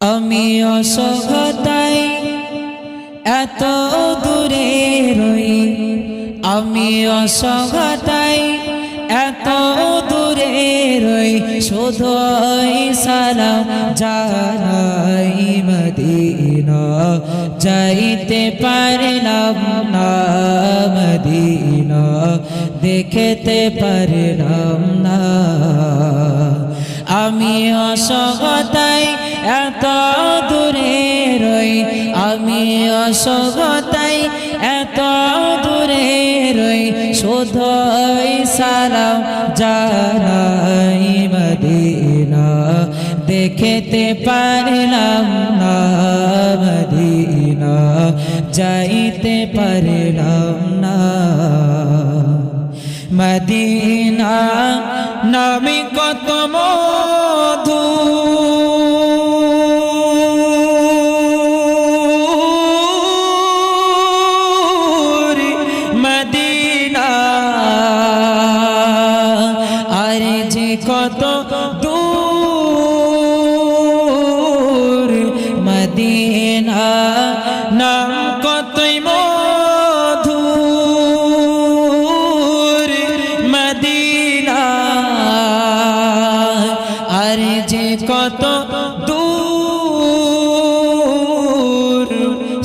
আমি অসহতাই এত দূরে রই। আমি অসহতাই এত দূরে রই। শুধু সালাম জানাই মদিনা। যাইতে পারলাম না মদিনা। দেখতে পারলাম না। আমি অসগতাই এত দূরে রই আমি অসগতাই, এত দূরে রই শুধুই সালাম জানাই মদিনা। দেখতে পারলাম না মদিনা, যাইতে পারলাম না। মদিনা নামে কত মধু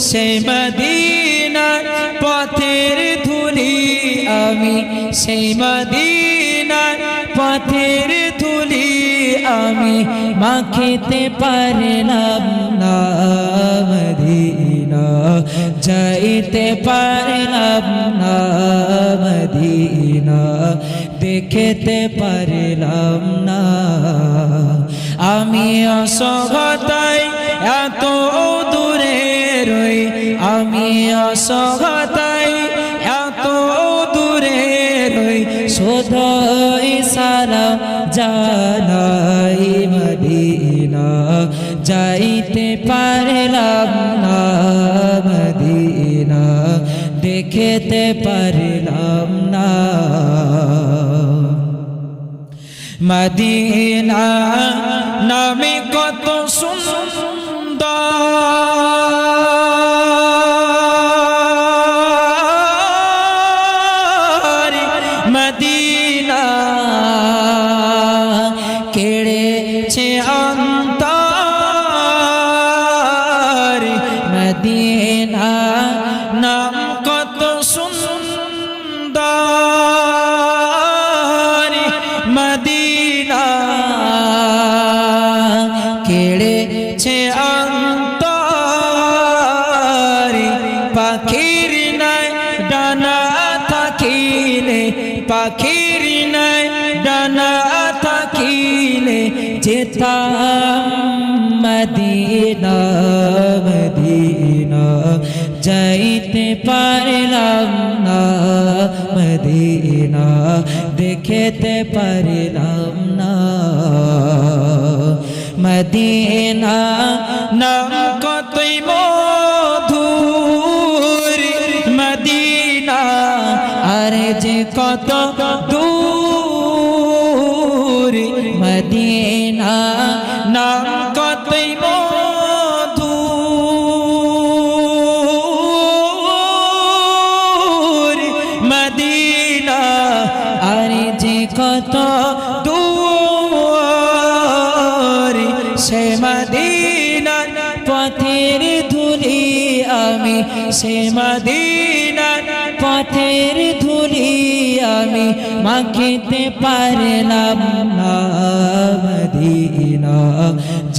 সে মদিনার পথের ধুলি আমি। সেই মদিনার পথের ধুলি আমি। মাখিতে পারলাম না মদিনা। যাইতে পারলাম না মদিনা। দেখতে পারলাম না। আমি অসহতাই এত দূরে অসহতাই এত দূরে রই শোধই সালাম জানাই মদিনা। যাইতে পারলাম না মদিনা, দেখতে পারলাম না। মদিনা নামে কত মদিনা, নাম কত সুন্দর। মদিনা কেড়েছে অন্তর। পাখির নাই ডানা থাকিলে, পাখির নাই ডানা থাকিলে যেতাম মদিনা যাইতে পারলাম না, মদিনা দেখতে পারলাম না। মদিনা নাম কতই মধুর, মদিনা আরে যে কত দূর কত দূর সে মদিনার পথের ধুলি আমি, সে মদিনার পথের ধুলি আমি মাখিতে পারলাম না মদিনা,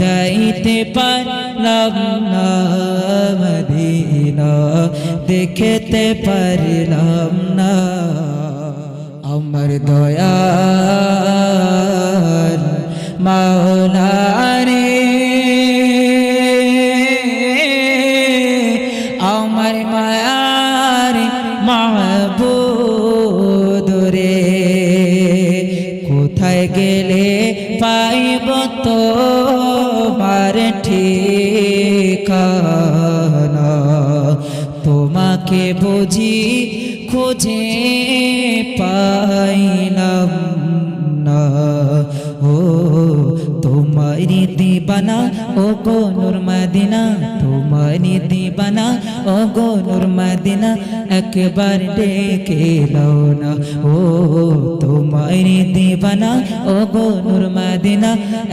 যাইতে পারলাম না মদিনা, দেখতে পারলাম না। আমার দয়াল মাওলারে। আমার মায়ার মাহবুদ রে, কোথায় গেলে পাইব তো মার ঠিকানা? তোমাকে বুঝি খুঁজে পাইলাম না। ও, তোমারি দিবানা, ও গো নূর মদিনা, তোমারি দিবানা, ও গো নূর মদিনা, একবার ডেকে লও না। ও, তোমারি দিবানা, ও গো নূর মদিনা,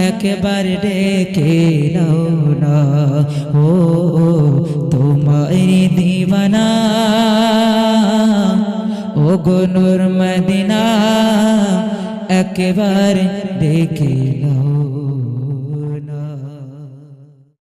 একবার ডেকে লও না। ও, তোমারি দিবানা। ও গো নূর মদিনা একবার দেখে লও